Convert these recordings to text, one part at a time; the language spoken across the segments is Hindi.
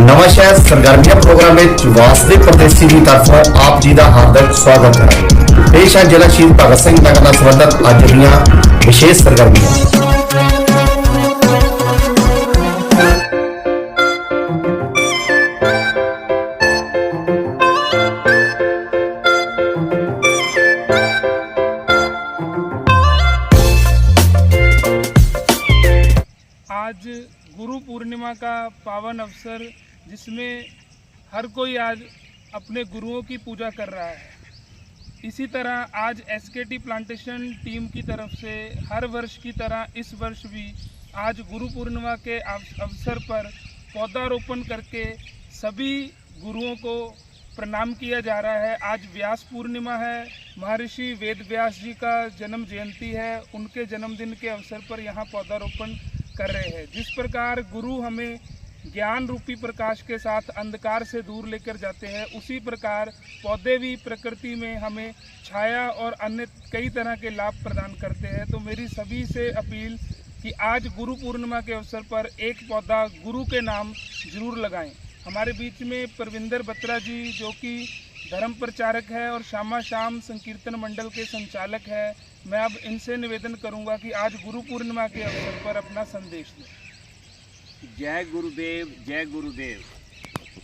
ਨਵਾਂ ਸ਼ਹਿਰ ਸਰਗਰਮੀਆਂ ਪ੍ਰੋਗਰਾਮ ਵਿੱਚ ਵਾਸਤੇ ਪ੍ਰਦੇਸ਼ੀ ਦੀ ਤਰਫੋਂ ਆਪ ਜੀ ਦਾ ਹਾਰਦਿਕ ਸਵਾਗਤ ਹੈ ਪੇਸ਼ ਹੈ ਜ਼ਿਲ੍ਹਾ ਸ਼ਹੀਦ ਭਗਤ ਸਿੰਘ ਨਗਰ ਨਾਲ ਸੰਬੰਧਿਤ ਅੱਜ ਦੀਆਂ ਵਿਸ਼ੇਸ਼ ਸਰਗਰਮੀਆਂ आज गुरु पूर्णिमा का पावन अवसर जिसमें हर कोई आज अपने गुरुओं की पूजा कर रहा है। इसी तरह आज एसकेटी प्लांटेशन टीम की तरफ़ से हर वर्ष की तरह इस वर्ष भी आज गुरु पूर्णिमा के अव- अवसर पर पौधारोपण करके सभी गुरुओं को प्रणाम किया जा रहा है। आज व्यास पूर्णिमा है, महर्षि वेद व्यास जी का जन्म जयंती है, उनके जन्मदिन के अवसर पर यहाँ पौधारोपण कर रहे हैं। जिस प्रकार गुरु हमें ज्ञान रूपी प्रकाश के साथ अंधकार से दूर लेकर जाते हैं। उसी प्रकार पौधे भी प्रकृति में हमें छाया और अन्य कई तरह के लाभ प्रदान करते हैं। तो मेरी सभी से अपील कि आज गुरु पूर्णिमा के अवसर पर एक पौधा गुरु के नाम ज़रूर लगाएँ। हमारे बीच में परविंदर बत्रा जी, जो कि धर्म प्रचारक है और श्यामा शाम संकीर्तन मंडल के संचालक है, मैं अब इनसे निवेदन करूँगा कि आज गुरु पूर्णिमा के अवसर पर अपना संदेश दें। जय गुरुदेव जय गुरुदेव।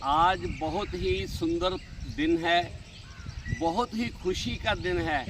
आज बहुत ही सुंदर दिन है, बहुत ही खुशी का दिन है।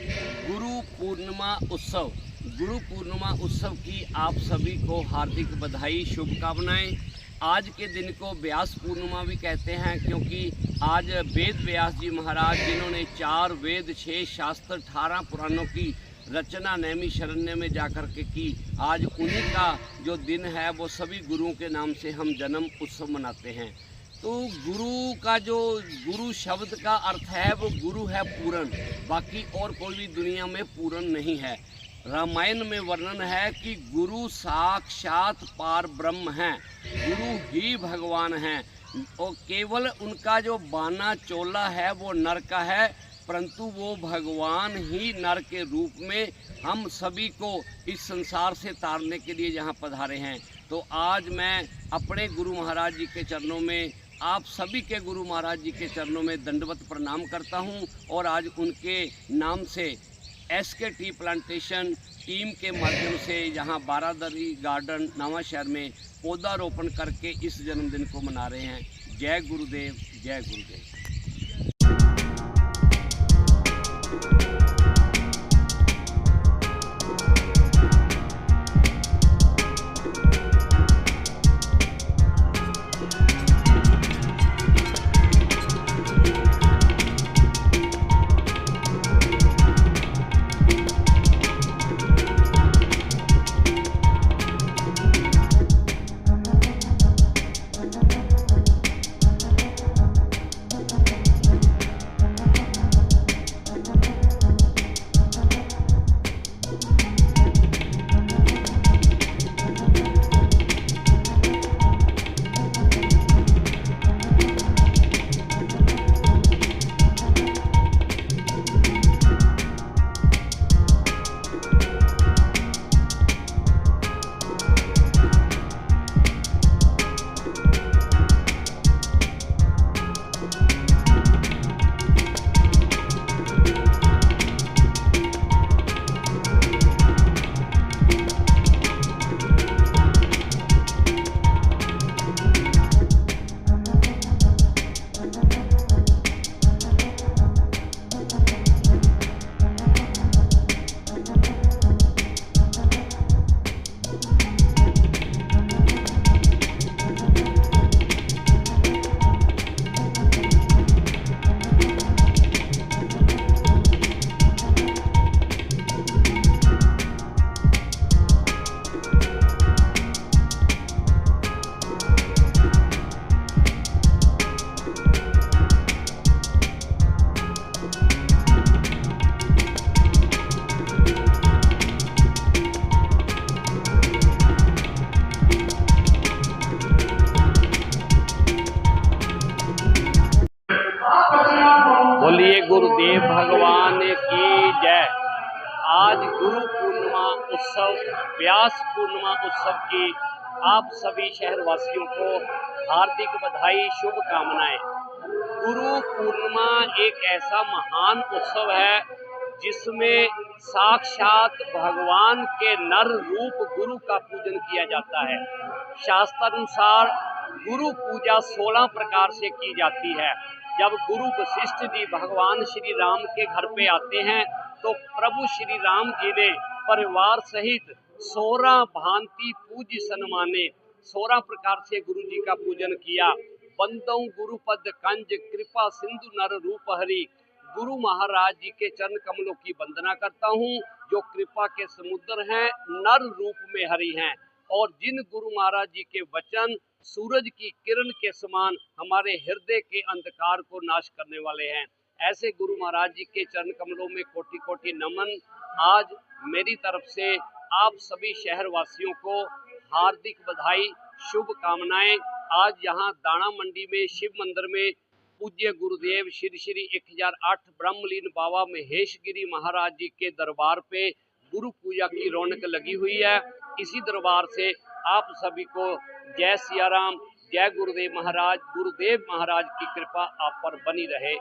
गुरु पूर्णिमा उत्सव, गुरु पूर्णिमा उत्सव की आप सभी को हार्दिक बधाई, शुभकामनाएँ। आज के दिन को व्यास पूर्णिमा भी कहते हैं, क्योंकि आज वेद व्यास जी महाराज, जिन्होंने चार वेद छः शास्त्र, अठारह पुराणों की रचना नैमी शरण्य में जाकर के की। आज उन्हीं का जो दिन है, वो सभी गुरुओं के नाम से हम जन्म उत्सव मनाते हैं। तो गुरु का जो, गुरु शब्द का अर्थ है, वो गुरु है पूर्ण। बाकी और कोई भी दुनिया में पूर्ण नहीं है। रामायण में वर्णन है कि गुरु साक्षात पार ब्रह्म हैं। गुरु ही भगवान हैं। और केवल उनका जो बाना चोला है, वो नर का है। परंतु वो भगवान ही नर के रूप में हम सभी को इस संसार से तारने के लिए यहाँ पधारे हैं। तो आज मैं अपने गुरु महाराज जी के चरणों में, आप सभी के गुरु महाराज जी के चरणों में दंडवत प्रणाम करता हूँ और आज उनके नाम से एस के टी प्लांटेशन टीम के माध्यम से यहाँ बारादरी गार्डन नवा शहर में पौधारोपण करके इस जन्मदिन को मना रहे हैं। जय गुरुदेव जय गुरुदेव। व्यास पूर्णिमा उत्सव की आप सभी शहरवासियों को हार्दिक बधाई, शुभकामनाएँ। गुरु पूर्णिमा एक ऐसा महान उत्सव है जिसमें साक्षात भगवान के नर रूप गुरु का पूजन किया जाता है। शास्त्रानुसार गुरु पूजा 16 प्रकार से की जाती है। जब गुरु वशिष्ठ जी भगवान श्री राम के घर पे आते हैं तो प्रभु श्री राम जी ने परिवार सहित सोलह भांति पूज सन्माने। सोलह प्रकार से गुरु जी का पूजन किया। बंदों गुरुपद कंज, कृपा सिंधु नर रूप हरि। गुरु महाराज जी के चरण कमलों की वंदना करता हूँ, जो कृपा के समुद्र हैं, नर रूप में हरि हैं। और जिन गुरु महाराज जी के वचन, सूरज की किरण के समान हमारे हृदय के अंधकार को नाश करने वाले हैं। ऐसे गुरु महाराज जी के चरण कमलों में कोटि कोटि नमन आज मेरी तरफ़ से आप सभी शहरवासियों को हार्दिक बधाई, शुभकामनाएँ। आज यहाँ दाना मंडी में, शिव मंदिर में पूज्य गुरुदेव श्री श्री 1008 ब्रह्मलीन बाबा महेशगिरी महाराज जी के दरबार पे गुरु पूजा की रौनक लगी हुई है। इसी दरबार से आप सभी को जय सिया राम जय गुरुदेव महाराज गुरुदेव महाराज की कृपा आप पर बनी रहे।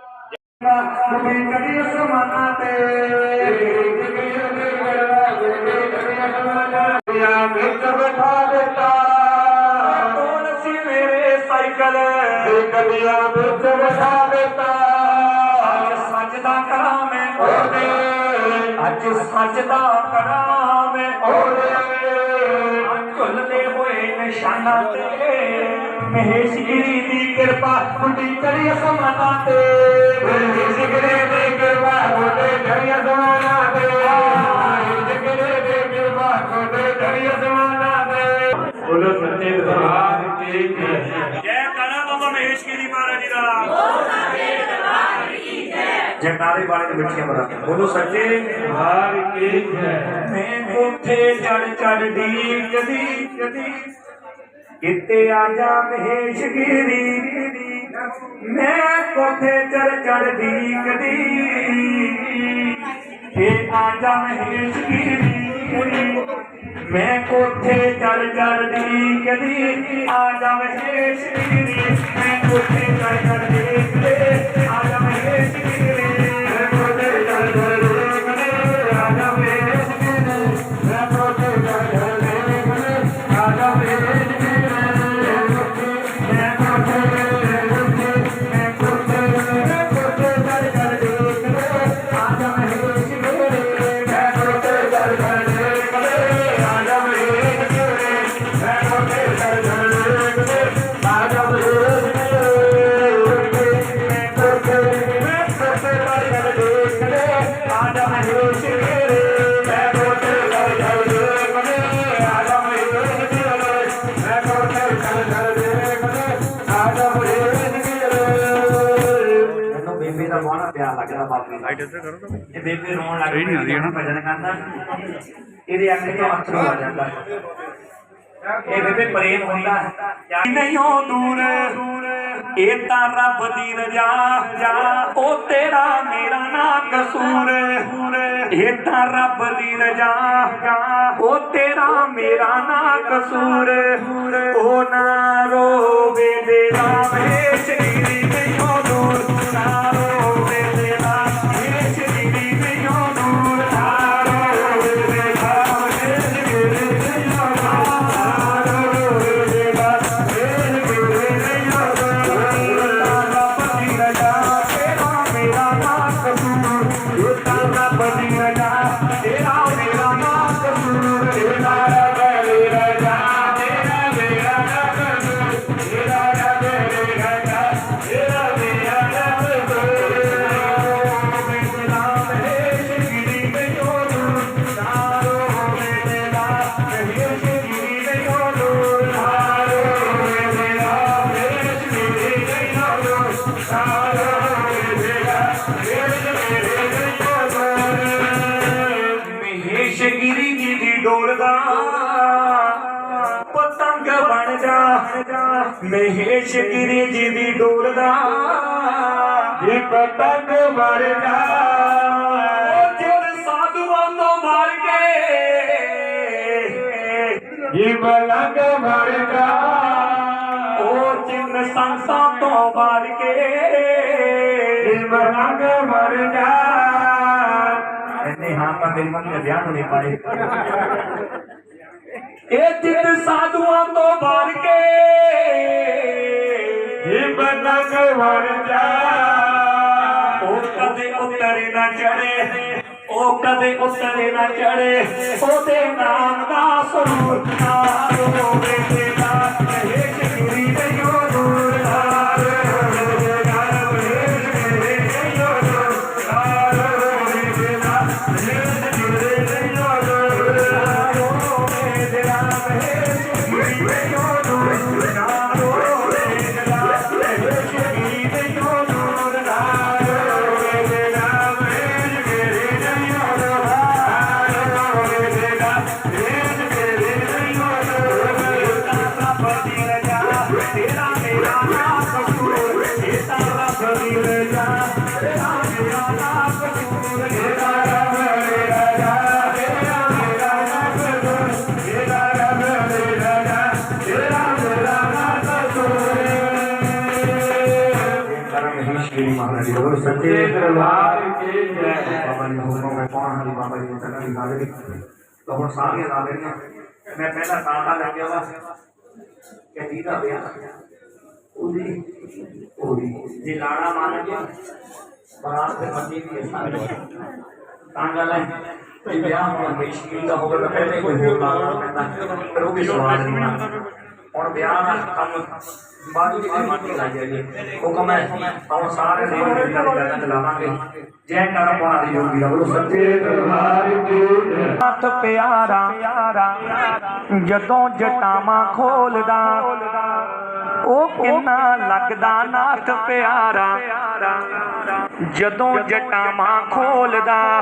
दुनिया में बैठा बेटा कौन सी मेरे साइकिल? गलिया में बैठा बेटा सजदा करा मैं ओरे अज सजदा करा मैं ओरे झुलते हुए निशाना ते। महेश की कृपा मुड़ी करी समाना ते। की कृपा मुड़ी करी समाना ਬੋਲੋ ਸੱਚੇ ਦਰਬਾਰ ਕੀ ਜੈ ਜੈ ਕਰਾ ਬਾਬਾ ਮਹੇਸ਼ਗਿਰੀ ਮਹਾਰਾਜ ਜੀ ਦਾ ਜਗਤਾਰੇ ਵਾਲੇ ਦੇ ਮਿੱਠੀਆਂ ਬਰਾ ਬੋਲੋ ਸੱਚੇ ਦਰਬਾਰ ਕੀ ਜੈ ਮੈਂ ਕੋਠੇ ਚੜ ਚੜ ਡੀਕਦੀ ਕਦੀ ਕਿਤੇ ਆ ਜਾ ਮਹੇਸ਼ਗਿਰੀ ਮੈਂ ਕੋਠੇ ਚੜ ਚੜ ਡੀਕਦੀ ਕਿ ਆ ਜਾ ਮਹੇਸ਼ਗਿਰੀ ਮੈਂ ਕੋਠੇ ਚੜ ਚੜ ਡੀਕਦੀ ਆ ਜਾ ਮਹੇਸ਼ਗਿਰੀ ਮੈਂ ਕੋਠੇ ਚੜ ਚੜ ਬਾਪੂ ਦਾ ਇਹ ਬੇਬੇ ਰੋਣ ਲੱਗ ਪਈ ਜਦੋਂ ਭਜਨ ਕਰਦਾ ਇਹਦੇ ਅੱਖ ਤੋਂ ਅੱਥਰੂ ਆ ਜਾਂਦਾ ਇਹ ਬੇਬੇ ਪ੍ਰੇਮ ਹੁੰਦਾ ਹੈ ਨਹੀਂ ਹੋ ਦੂਰ ਇਹ ਤਾਂ ਰੱਬ ਦੀ ਰਜਾ ਜਾ ਉਹ ਤੇਰਾ ਮੇਰਾ ਨਾ ਕਸੂਰ ਇਹ ਤਾਂ ਰੱਬ ਦੀ ਰਜਾ ਜਾ ਉਹ ਤੇਰਾ ਮੇਰਾ ਨਾ ਕਸੂਰ ਉਹ ਨਾ ਰੋਵੇ ਦੇ ਰਾਵੇ ਸ਼ਰੀਰੀ डोलदा। पतंग बन जा। महेश गिरी जी दी डोलदा। पतंग बन जा। मार पलंग भर जा। संसा तो मार के। ये पलंग भर जा। ਆਪਾਂ ਮੇਰੀ ਮਨ ਦੇ ਵਿਆਹ ਹੋਣੇ ਪਾਏ। ਇਹ ਜਿੱਤ ਸਾਧੂਆਂ ਤੋਂ ਬਾਹਰ ਕੇ। ਜੀਵਨ ਨਗਵਰ ਜਾ ਉਹ ਕਦੇ ਉਤਰੇ ਨਾ ਚੜੇ ਉਹ ਕਦੇ ਉਤਰੇ ਨਾ ਚੜੇ ਉਹਦੇ ਨਾਮ ਦਾ ਸਰੂਰ ਨਾ ਹੋਵੇ हरि बोल सच्चे दरबार की जय बाबा जी हुक्म में कौन हरि बाबा जी तक की लागे तो हम सारे लागड़ियाँ मैं पहला तांता ले गया वा के जी दा ब्याह ओदी ओदी जे लाड़ा मान गया बारात ते पति भी सारे तांगा ले ब्याह होना मुश्किल दा होगा पहले कोई होता पैदा पर वो भी सवाल नहीं आता ਦਾ ਕੰਮ ਬਾਅਦ ਵਿੱਚ ਮਾਤੀ ਲੱਗ ਜਾਈਏ ਹੁਕਮ ਹੈ ਆਓ ਸਾਰੇ ਦੇਵ ਦੀ ਗੱਲਾਂ ਚਲਾਵਾਂਗੇ ਜੈ ਕਰ ਪਾਉਣਾ ਦੀ ਜੋਗੀ ਦਾ ਬੋਲੋ। ਸੱਚੇ ਦਰਬਾਰ ਜੈ ਹੱਥ ਪਿਆਰਾ ਜਦੋਂ ਜਟਾਵਾਂ ਖੋਲਦਾ ਉਹ ਕਿੰਨਾ ਲੱਗਦਾ ਨਾਥ ਪਿਆਰਾ। ਜਦੋਂ ਜਟਾਵਾਂ ਖੋਲਦਾ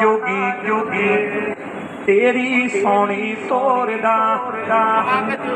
ਜੋਗੀ ਜੋਗੀ। ਤੇਰੀ ਸੋਹਣੀ ਤੋਰਦਾ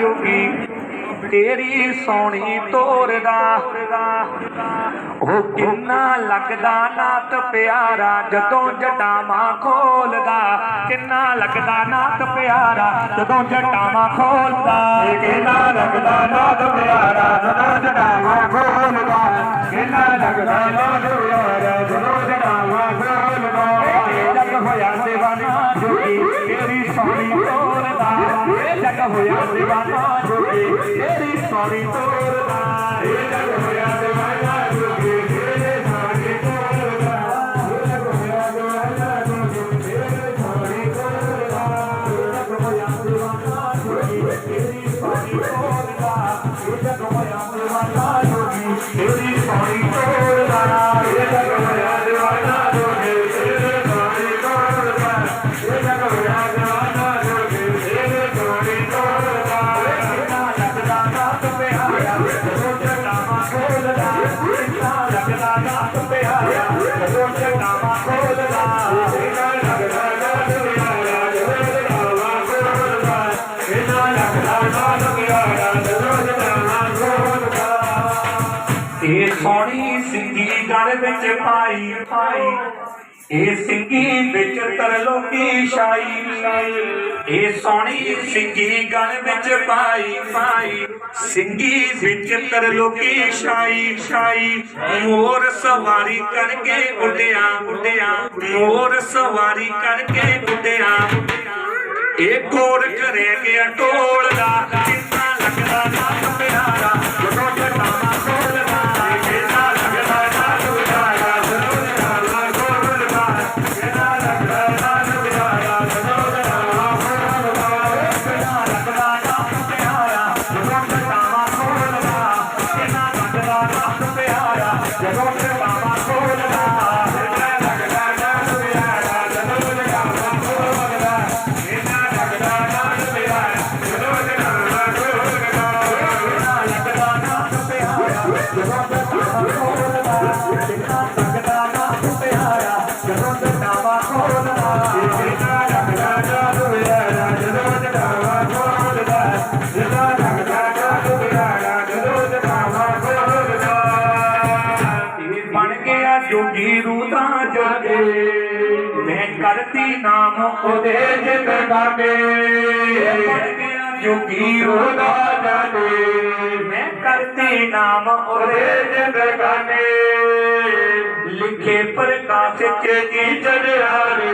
ਜੋਗੀ ਤੇਰੀ ਸੋਹਣੀ ਤੋਰਦਾ ਉਹ ਕਿੰਨਾ ਲੱਗਦਾ ਨਾਤ ਪਿਆਰਾ, ਜਦੋਂ ਜਟਾਵਾਂ ਖੋਲਦਾ। ਕਿੰਨਾ ਲੱਗਦਾ ਨਾਤ ਪਿਆਰਾ, ਜਦੋਂ ਜਟਾਵਾਂ ਖੋਲਦਾ। ਕਿੰਨਾ ਲੱਗਦਾ ਨਾਤ ਪਿਆਰਾ, ਜਦੋਂ ਜਟਾਵਾਂ ਖੋਲਦਾ। ਕਿੰਨਾ ਲੱਗਦਾ ਨਾਤ ਪਿਆਰਾ, ਜਦੋਂ স্বামী তোর দাম জাগা হইয়া দেবানা যোগে তেরি স্বামী তোর দাম জাগা হইয়া দেবানা যোগে ਇਹ ਸਿੰਗੀ ਵਿੱਚ ਤਰਲੋਕੀ ਇਹ ਸੋਹਣੀ ਸਿੰਗੀ ਗਲ ਵਿੱਚ ਪਾਈ ਪਾਈ। ਸਿੰਗੀ ਵਿੱਚ ਤਰਲੋਕੀ ਛਾਈ ਛਾਈ। ਮੋਰ ਸਵਾਰੀ ਕਰਕੇ ਉੱਡਿਆ ਉੱਡਿਆ ਮੋਰ ਸਵਾਰੀ ਕਰਕੇ ਉੱਡਿਆ ਇਹ ਗੋਰ ਕਰੇ ਗਿਆ ਢੋਲਦਾ ਕਿੰਨਾ ਲੱਗਦਾ ਨਾਥ ਪਿਆਰਾ ਨਾਮ ਉਹਦੇ ਜਿੰਦਗਾਨੇ ਜੁਗੀ ਰੋਦਾ ਜਾਣੇ ਮੈਂ ਕਰਤੀ ਨਾਮ ਉਹਦੇ ਜਿੰਦਗਾਨੇ ਲਿਖੇ ਪ੍ਰਕਾਸ਼ ਕੇ ਜੀ ਜਨਹਾਰੇ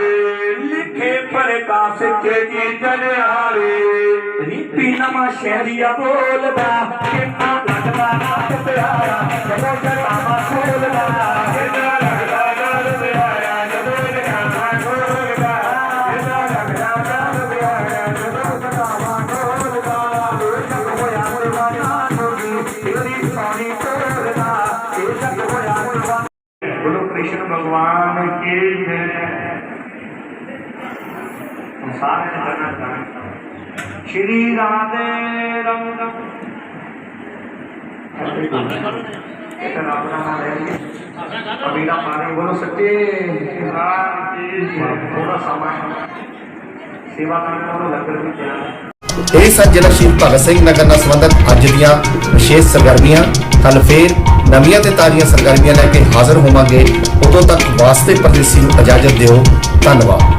ਲਿਖੇ ਪ੍ਰਕਾਸ਼ ਕੇ ਜੀ ਜਨਹਾਰੇ ਰੀਪੀ ਨਮਾ ਸ਼ਹਿਰੀਆ ਬੋਲਦਾ ਕਿੰਨਾ ਲੱਗਦਾ ਨਾਮ ਪਿਆਰਾ। ਜਦੋਂ ਜਗਾਵਾ ਖੋਲਦਾ ਕਿੰਨਾ ਸ਼੍ਰੀ ਰਾਧੇ ਰੰਗ ਇਹ ਤਾਂ ਆਪਣਾ ਸਨ ਜ਼ਿਲ੍ਹਾ ਸ਼ਹੀਦ ਭਗਤ ਸਿੰਘ ਨਗਰ ਨਾਲ ਸੰਬੰਧਿਤ ਅੱਜ ਦੀਆਂ ਵਿਸ਼ੇਸ਼ ਸਰਗਰਮੀਆਂ ਕੱਲ ਫੇਰ ਨਵੀਆਂ ਤੇ ਤਾਜ਼ੀਆਂ ਸਰਗਰਮੀਆਂ ਲੈ ਕੇ ਹਾਜ਼ਰ ਹੋਵਾਂਗੇ। ਉਦੋਂ ਤੱਕ ਵਾਸਤੇ ਪਰਦੇਸੀ ਨੂੰ ਇਜਾਜ਼ਤ ਦਿਓ। ਧੰਨਵਾਦ।